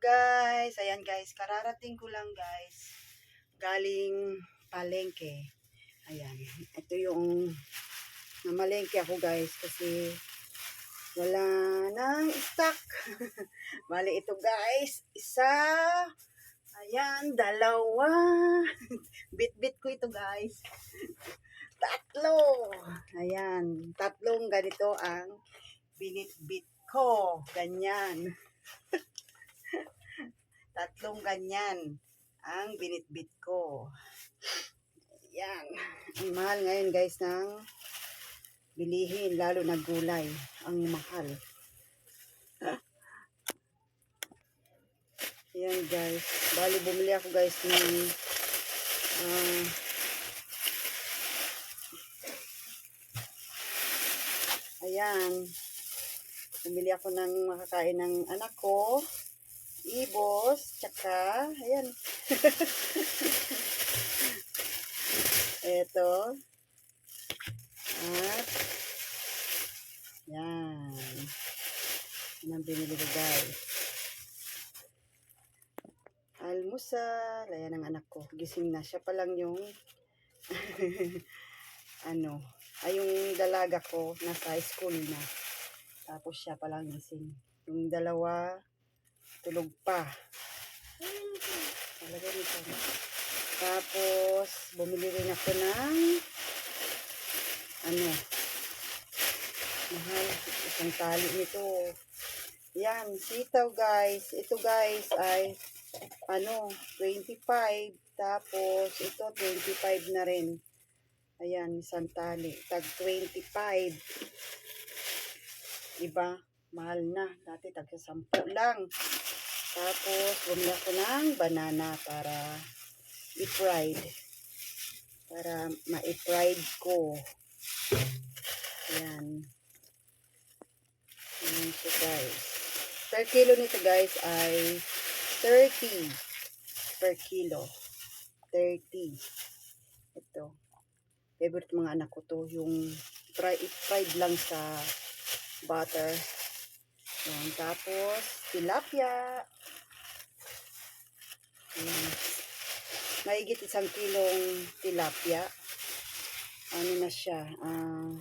guys. Ayan guys, kararating ko lang guys. Galing palengke. Ayan. Ito yung namalengke ako guys kasi wala nang stock. Bali ito guys. Isa. Ayan, dalawa. Bit-bit ko ito guys. Tatlo. Ayan, tatlong ganito ang binit-bit ko. Ganyan. Tatlong ganyan ang binitbit ko. Yan. Ang mahal ngayon guys ng bilihin, lalo na gulay. Ang mahal. Yan guys. Bali bumili ako guys ng ah, ayan. Bumili ako ng makakain ng anak ko ibos, tsaka, ayan. Ito. At, yan. Yan ang binili ko, guys. Almusal. Ayan ang anak ko. Gising na. Siya pa lang yung, ano, ay yung dalaga ko, nasa school na. Tapos siya pa lang gising. Yung dalawa, tulog pa. Talaga nito. Tapos, bumili rin ako ng ano, mahal, isang tali nito. Yan, sitaw guys. Ito guys ay, ano, 25. Tapos, ito 25 na rin. Ayan, isang tali. Tag 25. Diba? Mahal na. Dati tag 10 lang. Tapos, bumili ako ng banana para i-fried. Para ma-fried ko. Ayan. Ayan siya guys. Per kilo nito guys ay 30 per kilo. 30. Ito. Favorite mga anak ko to. Yung fry, fried lang sa butter. Ayan. Tapos, tilapia. Ayan. Mahigit isang kilong tilapia. Ano na siya? Ah,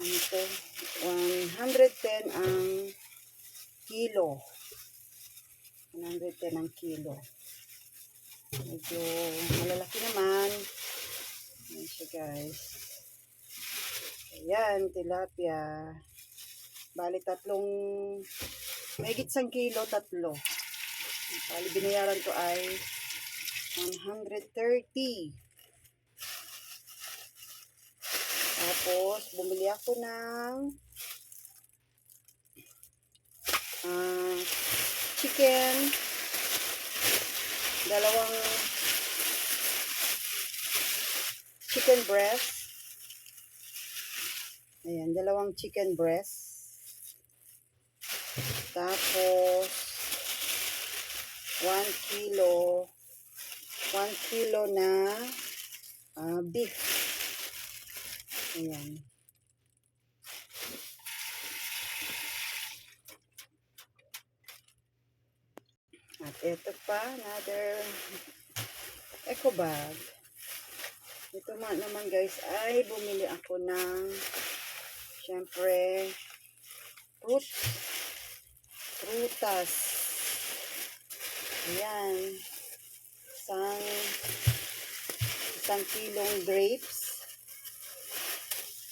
ano to? 110 ang kilo. 110 ang kilo. Medyo malalaki naman. Ayan siya guys. Ayan, tilapia. Bali tatlong, mahigit isang kilo, tatlo. Bali binayaran ko ay 130. Tapos, bumili ako ng ah, chicken, dalawang chicken breast. Ayan, dalawang chicken breast. Tapos, 1 kilo, 1 kilo na ah, beef. Ayan. At ito pa, another eco bag. Ito ma naman guys, ay bumili ako ng syempre fruit prutas. Ayan. Isang isang kilong grapes.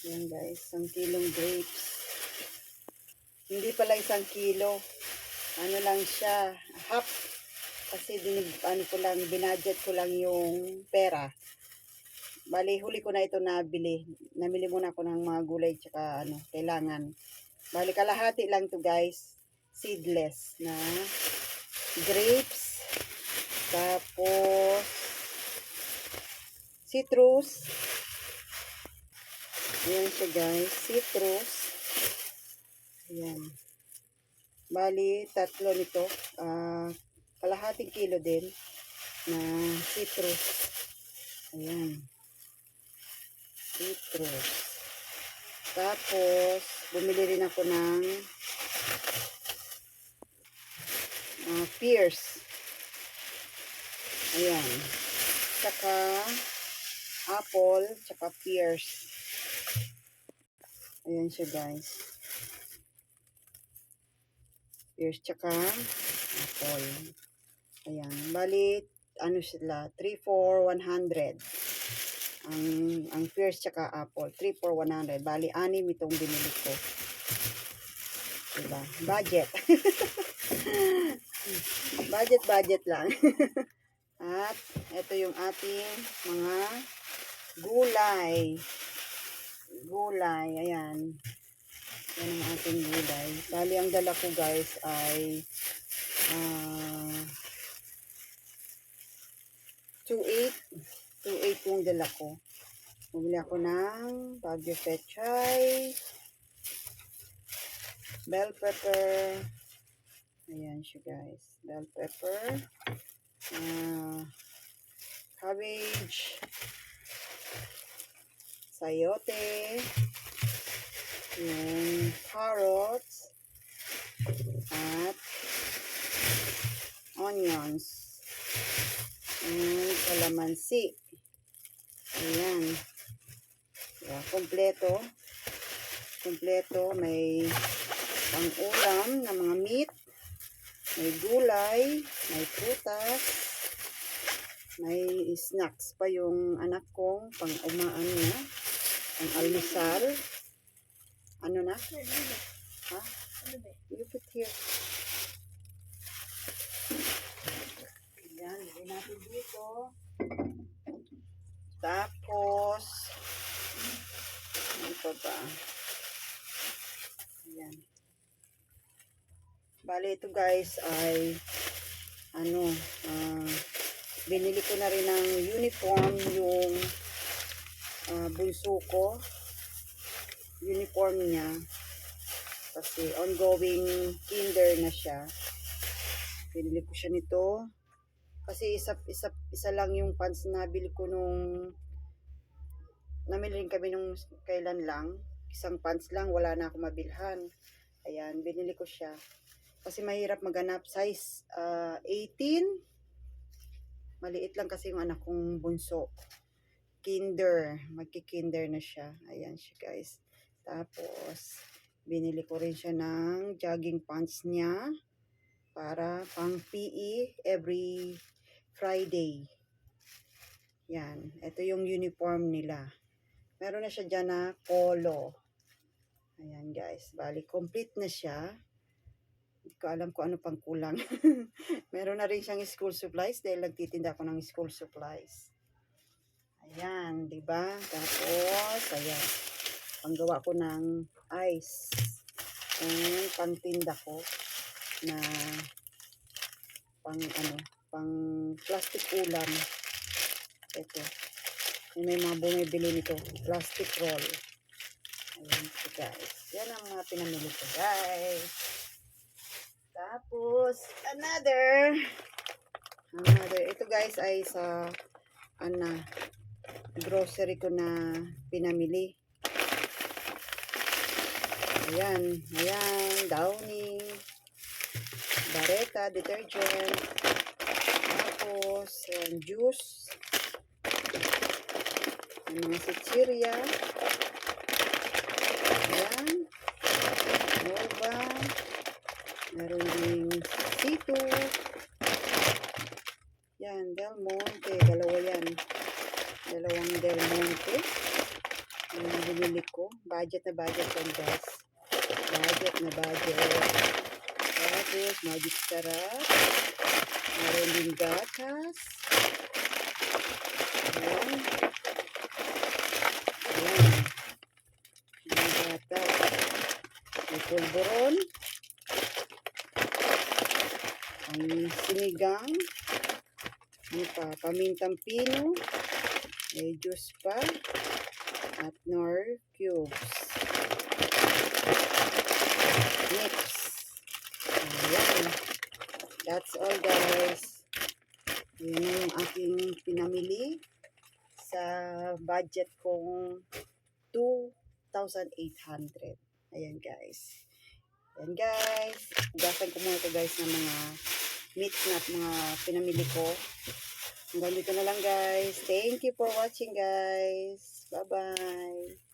Ayan guys, isang kilong grapes. Hindi pala isang kilo. Ano lang siya, half. Kasi dinig, ano ko lang, binadget ko lang yung pera. Bali, huli ko na ito nabili. Namili muna ako ng mga gulay tsaka ano, kailangan. Bali, kalahati lang to guys. Seedless na grapes. Tapos, citrus. Ayan siya guys, citrus. Ayan. Bali, tatlo nito. ah kalahating kilo din na citrus. Ayan. Citrus. Tapos, bumili rin ako ng pears. Ayan. Tsaka apple, tsaka pears. Ayan siya guys. Pears tsaka apple. Ayan. Bali, ano sila? 3 for 100. Ang, ang pears tsaka apple. 3 for 100. Bali, anim itong binili ko. Diba? Budget. budget, budget lang. At ito yung ating mga gulay. Gulay, ayan. Yan ang ating gulay. Bali, ang dala ko guys ay ah 2.8. 2.8 yung dala ko. Bumili ako ng Baguio Pechay, bell pepper, ayan siya guys, bell pepper, ah cabbage, sayote, yung carrots, at onions, and calamansi. Ayan. Yeah, kompleto. Kompleto. May pang-ulam na mga meat. May gulay. May prutas. May snacks pa yung anak kong pang umaan na. Pang almusal. Ano na? Ha? You put here. Ayan, lagay natin dito. Tapos, ano pa ba? Ayan. Bali, ito guys ay, ano, ah, binili ko na rin ng uniform yung ah, bunso ko. Uniform niya. Kasi ongoing kinder na siya. Binili ko siya nito. Kasi isa, isa, isa lang yung pants na nabili ko nung namili rin kami nung kailan lang. Isang pants lang, wala na ako mabilhan. Ayan, binili ko siya. Kasi mahirap maganap. Size ah, 18. Maliit lang kasi yung anak kong bunso. Kinder. Magki-kinder na siya. Ayan siya guys. Tapos, binili ko rin siya ng jogging pants niya para pang PE every Friday. Yan. Ito yung uniform nila. Meron na siya dyan na polo. Ayan guys. Bali, complete na siya. Hindi ko alam kung ano pang kulang. Meron na rin siyang school supplies dahil nagtitinda ako ng school supplies. Ayan, di ba? Tapos, ayan. Panggawa ko ng ice. And pangtinda ko na pang ano, pang plastic ulam. Ito. May mga bumibili nito. Plastic roll. Ayan guys. Yan ang mga pinamili ko guys. Tapos, another. Another. Ito guys ay sa ana grocery ko na pinamili. Ayan. Ayan. Downy. Bareta. Detergent. Tapos, ayan, juice. Yung mga sitsirya. Ayan. Nova. Meron ding Sito. Yan, Del Monte. Dalawa yan. Dalawang Del Monte. Yung binili ko. Budget na budget yan, guys. Budget na budget. Tapos, magic sarap. Meron din gatas. Ayan. Ayan. Yung gatas. May pulburon. Ang sinigang. Ano pa? Pamintang pino. May juice pa. At nor cubes. Mix. Ayan. That's all guys. Yan yung aking pinamili sa budget kong 2,800. Ayan guys. Ayan guys. Hugasan ko muna ito guys ng mga meat na mga pinamili ko. Hanggang dito na lang guys. Thank you for watching guys. Bye-bye.